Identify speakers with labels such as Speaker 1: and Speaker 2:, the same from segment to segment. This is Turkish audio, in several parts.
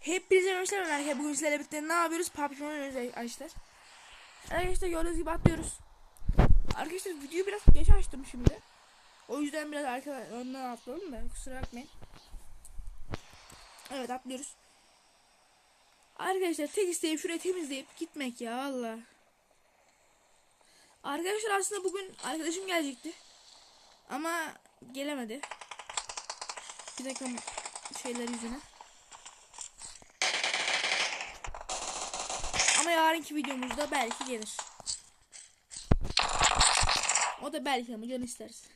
Speaker 1: Hepinize merhabalar arkadaşlar. Bugün sizlerle birlikte ne yapıyoruz? PUBG oynuyoruz arkadaşlar. Arkadaşlar gördüğünüz gibi atlıyoruz. Arkadaşlar videoyu biraz geç açtım şimdi. O yüzden biraz arka önden atladım da kusura bakmayın. Evet atlıyoruz. Arkadaşlar tek isteğim şurayı temizleyip gitmek ya valla. Arkadaşlar aslında bugün arkadaşım gelecekti. Ama gelemedi. Bir takım şeyler yüzüne. Ama yarınki videomuzda belki gelir. O da belki ama can isterse.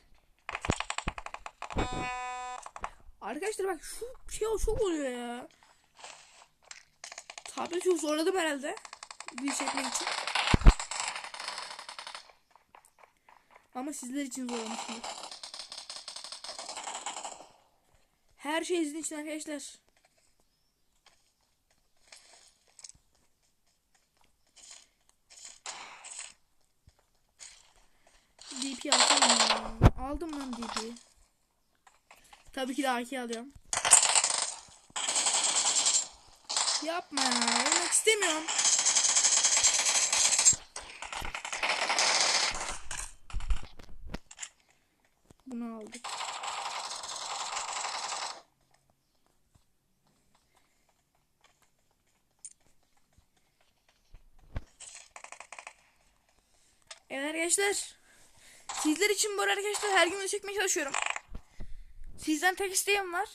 Speaker 1: Arkadaşlar bak şu şey çok oluyor ya. Tabii çok zorladım herhalde. Bir çekmek için. Ama sizler için zorlamışım. Her şey sizin için arkadaşlar. Aldım lan DP. Tabii ki de AK alıyorum. Yapma ya. Oynamak istemiyorum. Bunu aldık. Evet arkadaşlar. Sizler için arada arkadaşlar her gün çekmeye çalışıyorum. Sizden tek isteğim var.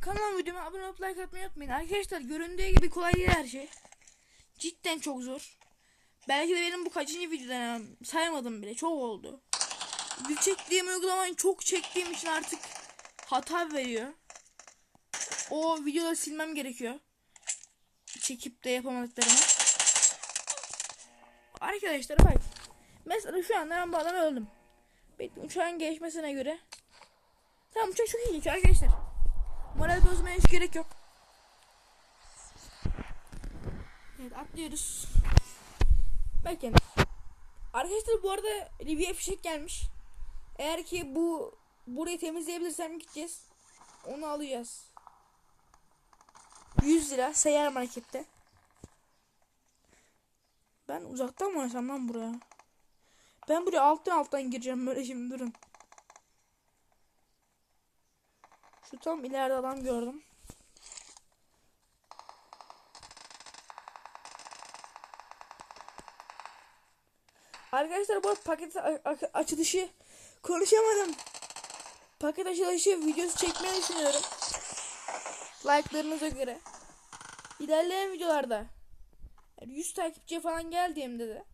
Speaker 1: Kanalıma videoma abone olup like atmayı unutmayın. Arkadaşlar göründüğü gibi kolay değil her şey. Cidden çok zor. Belki de benim bu kaçıncı video. Saymadım bile. Çok oldu. Bir çektiğim uygulamayı çok çektiğim için artık hata veriyor. O videoları silmem gerekiyor. Çekip de yapamadıklarımı. Arkadaşlar bak. Mesela şu anda ben bu adamı öldüm. Bekle uçağın geçmesine göre. Tamam uçak çok iyi arkadaşlar. Moral bozmaya hiç gerek yok. Evet atlıyoruz. Bakın. Arkadaşlar bu arada Livia fişek gelmiş. Eğer ki bu burayı temizleyebilirsem gideceğiz. Onu alacağız. 100 lira seyyar markette. Ben uzaktan mı oynasam lan buraya? Ben buraya alttan alttan gireceğim böyle şimdi durun. Şu tam ileride adam gördüm. Arkadaşlar bu paket açılışı konuşamadım. Paket açılışı videosu çekmeyi düşünüyorum. Like'larınıza göre. İlerleyen videolarda yani 100 takipçi falan geldiğimde de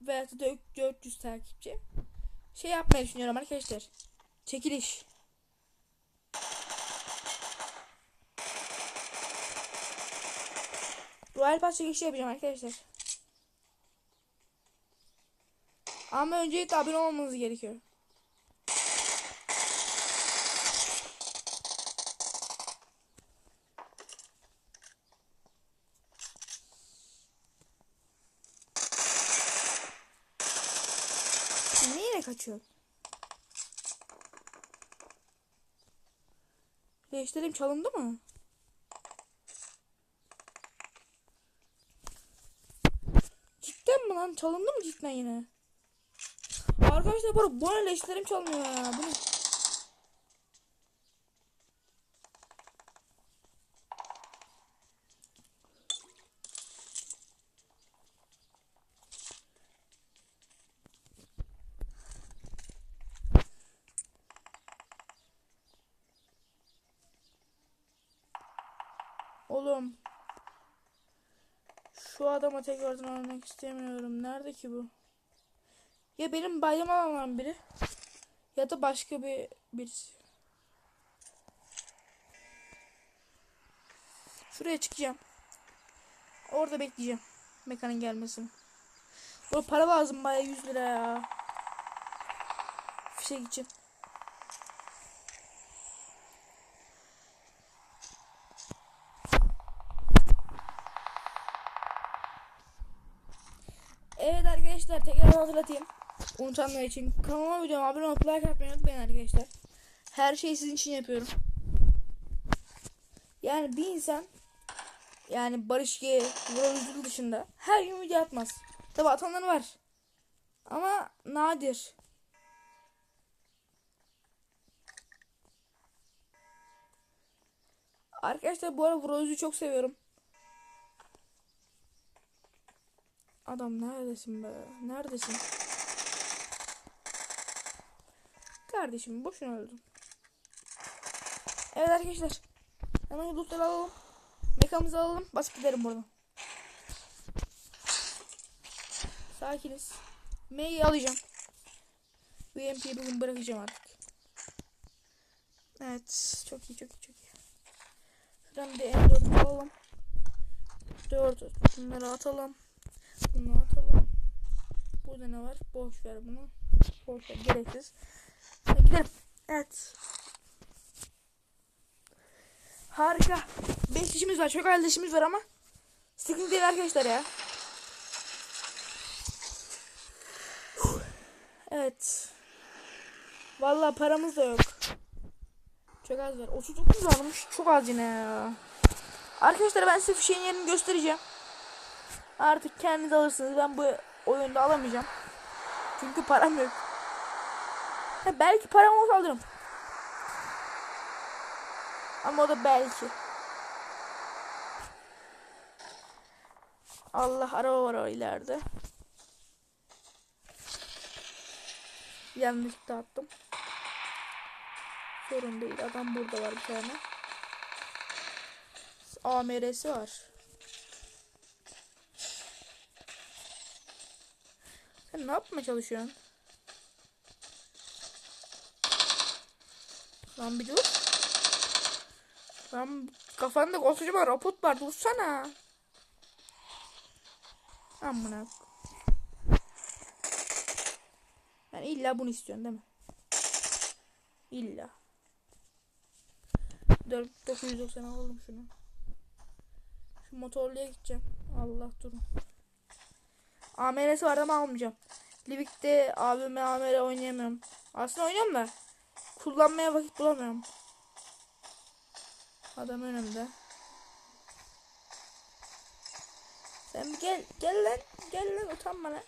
Speaker 1: veya da 400 takipçi şey yapmayı düşünüyorum arkadaşlar. Çekiliş. Royal Pass çekilişi yapacağım arkadaşlar. Ama öncelikle abone olmanız gerekiyor. Niye yine kaçıyor? Leşlerim çalındı mı? Cidden mi lan? Çalındı mı cidden yine? Arkadaşlar bu bu ne leşlerim çalmıyor ya. Bu? Oğlum. Şu adama tekrardan oynamak istemiyorum. Nerede ki bu? Ya benim bayram alan biri. Ya da başka bir birisi. Şuraya çıkacağım. Orada bekleyeceğim. Mekanın gelmesini. Burada para lazım baya 100 lira ya. Fişek için. Evet arkadaşlar tekrar hatırlatayım. Unutanlar için kanalıma videoma abone olup like atmayı unutmayın arkadaşlar. Her şeyi sizin için yapıyorum. Yani bir insan yani Barış G, Vural dışında her gün video atmaz. Tabi atanlar var. Ama nadir. Arkadaşlar bu arada Vural çok seviyorum. Adam neredesin be? Neredesin? Kardeşim boşuna öldüm. Evet arkadaşlar. Hemen lootları alalım. Mekamızı alalım. Basıp gidelim buradan. Sakiniz. M'yi alacağım. UMP'yi bugün bırakacağım artık. Evet. Çok iyi çok iyi çok iyi. Şuradan bir M4 alalım. 4 bunları atalım. Bunu atalım. Burada ne var? Boş ver bunu. Boş ver gereksiz. Gidelim. Evet. Harika. 5 işimiz var. Çok halde işimiz var ama sıkıntı değil arkadaşlar ya. Evet. Vallahi paramız da yok. Çok az var. 39 varmış. Çok az yine ya. Arkadaşlar ben size fişeğin yerini göstereceğim. Artık kendiniz alırsınız. Ben bu oyunda alamayacağım. Çünkü param yok. Ha, belki param olsa alırım. Ama o da belki. Allah araba var o ileride. Yanlışlıkla attım. Sorun değil. Adam burada var bir tane. AMR'si var. Sen ne yapmaya çalışıyorsun? Lan bir dur. Lan kafanda koskocaman robot var dursana. Amına. Yani illa bunu istiyorsun değil mi? İlla. 4990 alalım şunu. Şu motorluya gideceğim. Allah durun. AMR'si var ama almayacağım. Livik'te AVM AMR oynayamıyorum. Aslında oynuyorum da kullanmaya vakit bulamıyorum. Adam önümde. Sen gel gel lan gel lan utanma lan.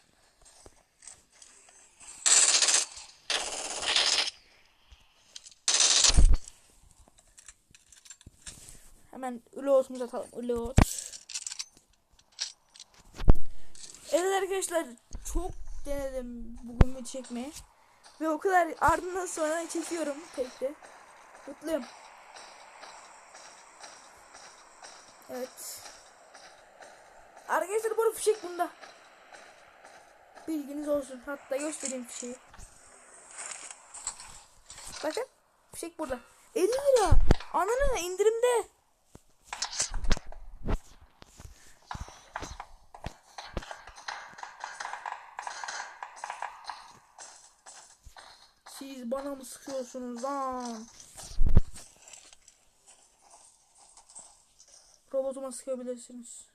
Speaker 1: Hemen ülotumuzu atalım. Ülot. Evet arkadaşlar çok denedim bugün video çekmeyi. Ve o kadar ardından sonra çekiyorum tek de. Mutluyum. Evet. Arkadaşlar bu arada fişek bunda. Bilginiz olsun. Hatta göstereyim fişeği. Bakın. Fişek burada. 50 lira. Ananı indirimde. Siz bana mı sıkıyorsunuz lan? Robotuma sıkabilirsiniz.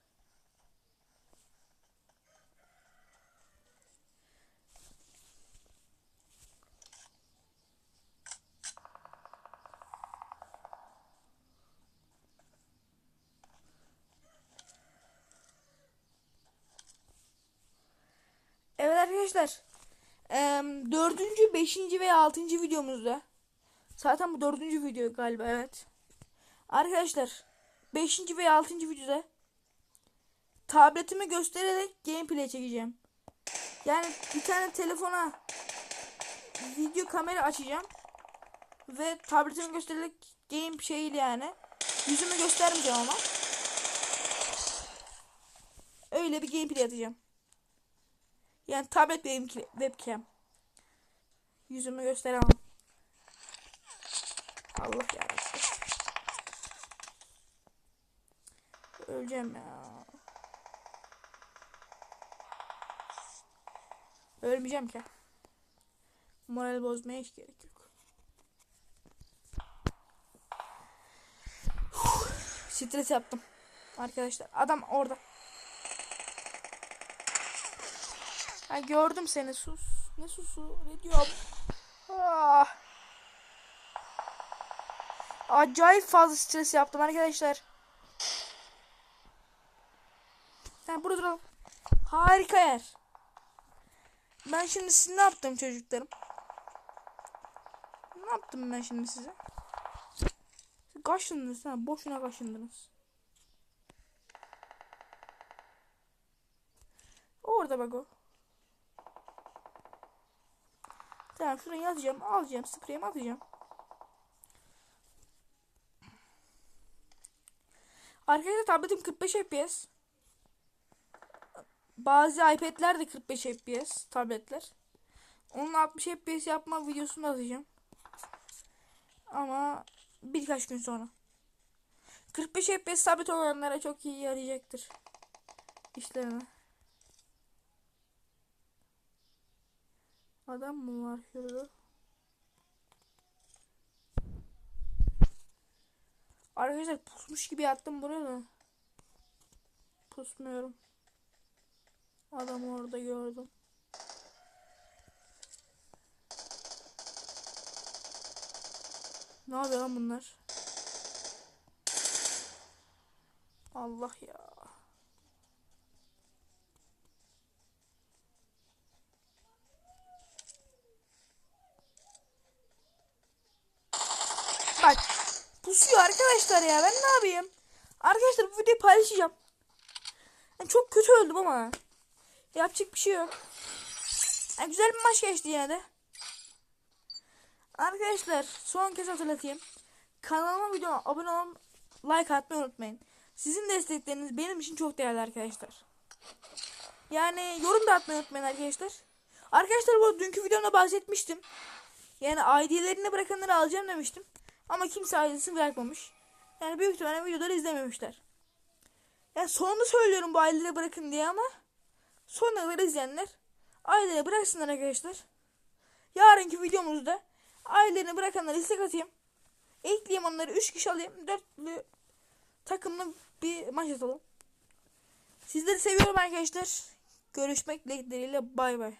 Speaker 1: 5. veya 6. videomuzda. Zaten bu 4. video galiba evet. Arkadaşlar 5. veya 6. videoda tabletimi göstererek gameplay çekeceğim. Yani bir tane telefona video kamera açacağım ve tabletimi göstererek game şeyi yani yüzümü göstermeyeceğim ama öyle bir gameplay atacağım. Yani tablet benimki webcam. Yüzümü gösteremem. Allah yarabbim. Öleceğim ya. Ölmeyeceğim ki. Moral bozmaya hiç gerek yok. Stres yaptım. Arkadaşlar adam orada. Ha gördüm seni sus. Ne susu? Ne diyor? Ah. Acayip fazla stres yaptım arkadaşlar. Yani burada duralım. Harika yer. Ben şimdi size ne yaptım çocuklarım? Ne yaptım ben şimdi size? Kaşındınız ha. Boşuna kaşındınız. Orada bak o. Tamam şuraya yazacağım. Alacağım. Spreyimi atacağım. Arkadaşlar tabletim 45 FPS. Bazı iPad'ler de 45 FPS tabletler. Onun 60 FPS yapma videosunu atacağım. Ama birkaç gün sonra. 45 FPS tablet olanlara çok iyi yarayacaktır. İşlerine. Adam var şurada? Arkadaşlar pusmuş gibi yattım buraya da. Pusmuyorum. Adamı orada gördüm. Ne yapıyor lan bunlar? Allah ya. Bak pusuyor arkadaşlar ya ben ne yapayım? Arkadaşlar bu videoyu paylaşacağım. Yani çok kötü öldüm ama. Yapacak bir şey yok. Yani güzel bir maç geçti yine de. Arkadaşlar son kez hatırlatayım. Kanalıma videoma abone olun, like atmayı unutmayın. Sizin destekleriniz benim için çok değerli arkadaşlar. Yani yorum da atmayı unutmayın arkadaşlar. Arkadaşlar bu dünkü videomda bahsetmiştim. Yani ID'lerini bırakanları alacağım demiştim. Ama kimse ID'sini bırakmamış. Yani büyük ihtimalle videoları izlememişler. Yani sonunda söylüyorum bu ID'leri bırakın diye ama sonuna kadar izleyenler ID'leri bıraksınlar arkadaşlar. Yarınki videomuzda ailelerini bırakanları istek atayım. Ekleyeyim onları 3 kişi alayım. Dörtlü takımlı bir maç atalım. Sizleri seviyorum arkadaşlar. Görüşmek dileğiyle bay bay.